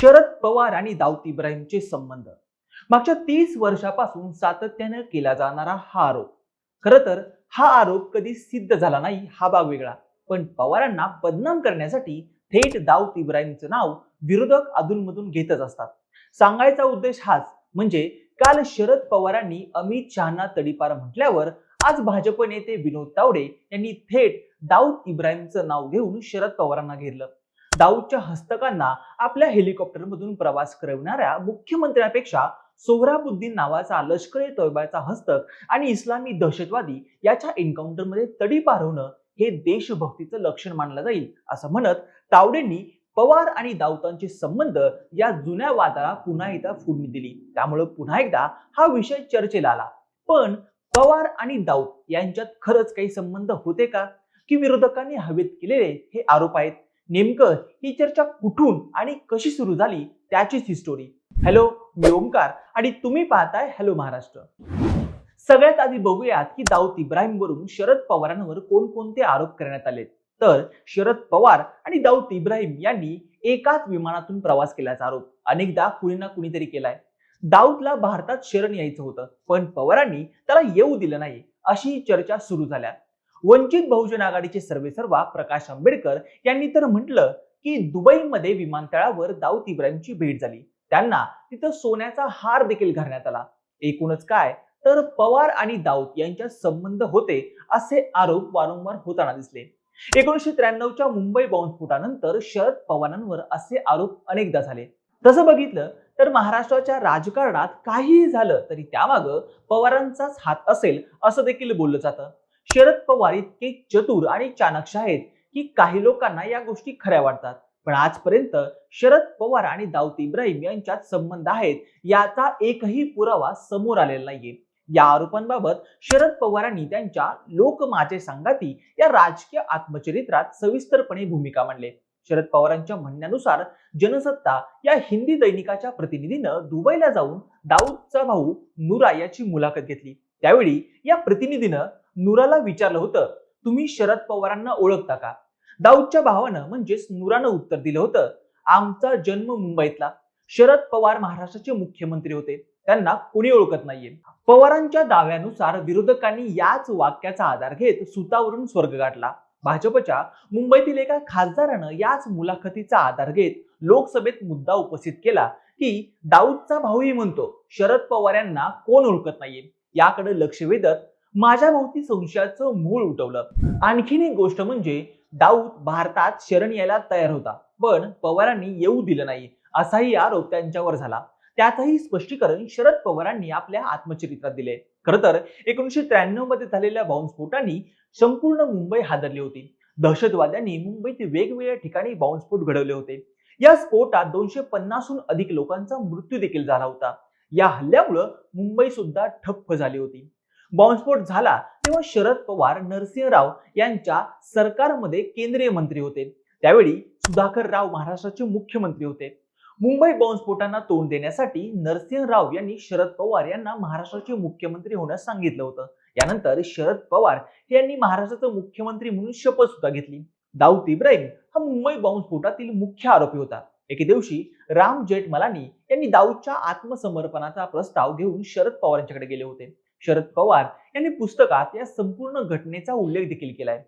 शरद पवार आणि दाऊद इब्राहिमचे संबंध. मागच्या तीस वर्षापासून सातत्यानं केला जाणारा हा आरोप. खर तर हा आरोप कधी सिद्ध झाला नाही हा भाग वेगळा. पण पवारांना बदनाम करण्यासाठी थेट दाऊद इब्राहिमचं नाव विरोधक अधूनमधून घेतच असतात. सांगायचा उद्देश हाच म्हणजे काल शरद पवारांनी अमित शहाना तडीपार म्हटल्यावर आज भाजप नेते विनोद तावडे यांनी थेट दाऊद इब्राहिमचं नाव घेऊन शरद पवारांना घेरलं. दाऊदच्या हस्तकांना आपल्या हेलिकॉप्टरमधून प्रवास करविणाऱ्या मुख्यमंत्र्यापेक्षा सोहराबुद्दीन नावाचा लष्करी तोयबाचा हस्तक आणि इस्लामी दहशतवादी याच्या एन्काउंटरमध्ये तडी पारवणं हे देशभक्तीचं लक्षण मानलं जाईल असं म्हणत तावडेंनी पवार आणि दाऊतांचे संबंध या जुन्या वादाला पुन्हा एकदा फोडणी दिली. त्यामुळे पुन्हा एकदा हा विषय चर्चेला आला. पण पवार आणि दाऊद यांच्यात खरंच काही संबंध होते का? की विरोधकांनी हवेत केलेले हे आरोप आहेत? नेमकं ही चर्चा कुठून आणि कशी सुरू झाली त्याचीच ही स्टोरी हॅलो मी ओंकार आणि तुम्ही पाहताय हॅलो महाराष्ट्र. सगळ्यात आधी बघूयात की दाऊद इब्राहिम वरून शरद पवारांवर कोणकोणते आरोप करण्यात आले तर शरद पवार आणि दाऊद इब्राहिम यांनी एकाच विमानातून प्रवास केल्याचा आरोप अनेकदा कुणी ना कुणीतरी केलाय. दाऊदला भारतात शरण यायचं होतं पण पवारांनी त्याला येऊ दिलं नाही अशी चर्चा सुरू झाल्या. वंचित बहुजन आघाडीचे सर्वेसर्वा प्रकाश आंबेडकर यांनी तर म्हटलं की दुबईमध्ये विमानतळावर दाऊद इब्राहिमची भेट झाली. त्यांना तिथं सोन्याचा हार देखील घालण्यात आला. एकूणच काय? तर पवार आणि दाऊद यांच्यात संबंध होते असे आरोप वारंवार होताना दिसले. एकोणीसशे त्र्याण्णवच्या मुंबई बॉम्बस्फोटानंतर शरद पवारांवर असे आरोप अनेकदा झाले. तसं बघितलं तर महाराष्ट्राच्या राजकारणात काहीही झालं तरी त्यामागं पवारांचाच हात असेल असं देखील बोललं जातं. शरद पवार इतके चतुर आणि चाणक्ष आहेत की काही लोकांना या गोष्टी खऱ्या वाटतात. पण आजपर्यंत शरद पवार आणि दाऊद इब्राहिम यांच्यात संबंध आहेत याचा एकही पुरावा समोर आलेला नाहीये. या आरोपांबाबत शरद पवारांनी त्यांच्या लोक माझे सांगाती या राजकीय आत्मचरित्रात सविस्तरपणे भूमिका मांडली. शरद पवारांच्या म्हणण्यानुसार जनसत्ता या हिंदी दैनिकाच्या प्रतिनिधीनं दुबईला जाऊन दाऊदचा भाऊ नुरा याची मुलाखत घेतली. त्यावेळी या प्रतिनिधीनं नुराला विचारलं होतं तुम्ही शरद पवारांना ओळखता का? दाऊदच्या भावानं म्हणजेच नुरानं उत्तर दिलं होतं आमचा जन्म मुंबईतला. शरद पवार महाराष्ट्राचे मुख्यमंत्री होते. त्यांना कोणी ओळखत नाहीये. पवारांच्या दाव्यानुसार विरोधकांनी याच वाक्याचा आधार घेत सुतावरून स्वर्ग गाठला. भाजपच्या मुंबईतील एका खासदारानं याच मुलाखतीचा आधार घेत लोकसभेत मुद्दा उपस्थित केला की दाऊदचा भाऊही म्हणतो शरद पवार यांना कोण ओळखत नाहीये? याकडे लक्ष वेधत माझ्या भोवती संशयाचं मूळ उठवलं. आणखीन एक गोष्ट म्हणजे दाऊद भारतात शरण यायला तयार होता पण पवारांनी येऊ दिलं नाही असाही आरोप त्यांच्यावर झाला. त्यातही स्पष्टीकरण शरद पवारांनी आपल्या आत्मचरित्रात दिले. खरं तर एकोणीसशे त्र्याण्णवमध्ये झालेल्या बॉम्बस्फोटांनी संपूर्ण मुंबई हादरली होती. दहशतवाद्यांनी मुंबईत वेगवेगळ्या ठिकाणी बॉम्बस्फोट घडवले होते. या स्फोटात दोनशे पन्नासहून अधिक लोकांचा मृत्यू देखील झाला होता. या हल्ल्यामुळं मुंबई सुद्धा ठप्प झाली होती. बॉम्बस्फोट झाला तेव्हा शरद पवार नरसिंह राव यांच्या सरकारमध्ये केंद्रीय मंत्री होते. त्यावेळी सुधाकर राव महाराष्ट्राचे मुख्यमंत्री होते. मुंबई बॉम्बस्फोटांना तोंड देण्यासाठी नरसिंह राव यांनी शरद पवार यांना महाराष्ट्राचे मुख्यमंत्री होण्यास सांगितलं होतं. यानंतर शरद पवार यांनी महाराष्ट्राचा मुख्यमंत्री म्हणून शपथ सुद्धा घेतली. दाऊद इब्राहिम हा मुंबई बॉम्बस्फोटातील मुख्य आरोपी होता. एके दिवशी राम जेठमलानी यांनी दाऊदच्या आत्मसमर्पणाचा प्रस्ताव घेऊन शरद पवार यांच्याकडे गेले होते. शरद पवार यांनी पुस्तकात या संपूर्ण घटनेचा उल्लेख देखील केलाय.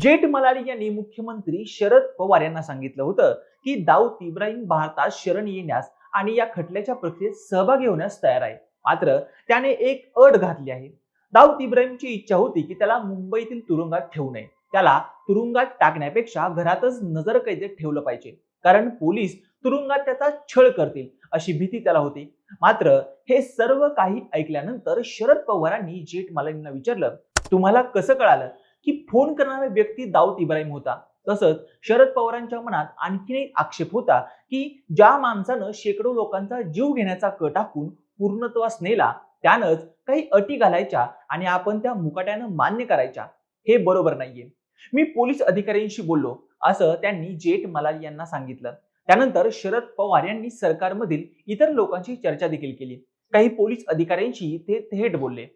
जेठ मलानी यांनी मुख्यमंत्री शरद पवार यांना सांगितलं होतं की दाऊद इब्राहिम भारतात शरण येण्यास आणि या खटल्याच्या प्रक्रियेत सहभागी होण्यास तयार आहे. मात्र त्याने एक अट घातली आहे. दाऊद इब्राहिमची इच्छा होती की त्याला मुंबईतील तुरुंगात ठेवू नये. त्याला तुरुंगात टाकण्यापेक्षा घरातच नजर कैदेत ठेवलं पाहिजे. कारण पोलीस तुरुंगात त्याचा छळ करतील अशी भीती त्याला होती. मात्र हे सर्व काही ऐकल्यानंतर शरद पवारांनी जेठमालानींना विचारलं तुम्हाला कसं कळालं की फोन करणारा व्यक्ती दाऊद इब्राहिम होता? तसंच शरद पवारांच्या मनात आणखीन एक आक्षेप होता की ज्या माणसानं शेकडो लोकांचा जीव घेण्याचा क टाकून पूर्णत्वास नेला त्यानंच काही अटी घालायच्या आणि आपण त्या मुकाट्यानं मान्य करायच्या. हे बरोबर नाहीये. मी पोलीस अधिकाऱ्यांशी बोललो असं त्यांनी जेठ मलाल यांना सांगितलं. त्यानंतर शरद पवार यांनी सरकारमधील इतर लोकांशी चर्चा देखील केली. काही पोलीस अधिकाऱ्यांशी ते थेट बोलले.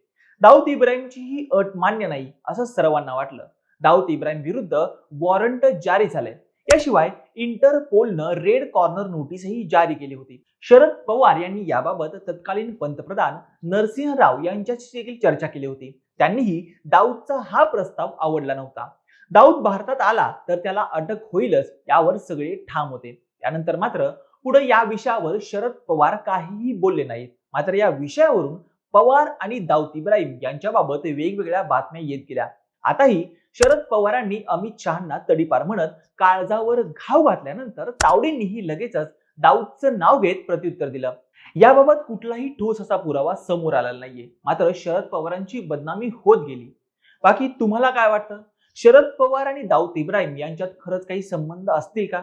दाऊद इब्राहिमची ही अट मान्य नाही असं सर्वांना वाटलं. दाऊद इब्राहिम विरुद्ध वॉरंट जारी झाले. याशिवाय इंटरपोलनं रेड कॉर्नर नोटीसही जारी केली होती. शरद पवार यांनी याबाबत तत्कालीन पंतप्रधान नरसिंह राव यांच्याशी देखील चर्चा केली होती. त्यांनीही दाऊदचा हा प्रस्ताव आवडला नव्हता. दाऊद भारतात आला तर त्याला अटक होईलच यावर सगळे ठाम होते. त्यानंतर मात्र पुढे या विषयावर शरद पवार काहीही बोलले नाहीत. मात्र या विषयावरून पवार आणि दाऊद इब्राहिम यांच्याबाबत वेगवेगळ्या बातम्या येत गेल्या. आताही शरद पवारांनी अमित शहांना तडीपार म्हणत काळजावर घाव घातल्यानंतर तावडेंनीही लगेचच दाऊदचं नाव घेत प्रत्युत्तर दिलं. याबाबत कुठलाही ठोस असा पुरावा समोर आलेला नाहीये. मात्र शरद पवारांची बदनामी होत गेली. बाकी तुम्हाला काय वाटतं? शरद पवार आणि दाऊद इब्राहिम यांच्यात खरंच काही संबंध असतील का?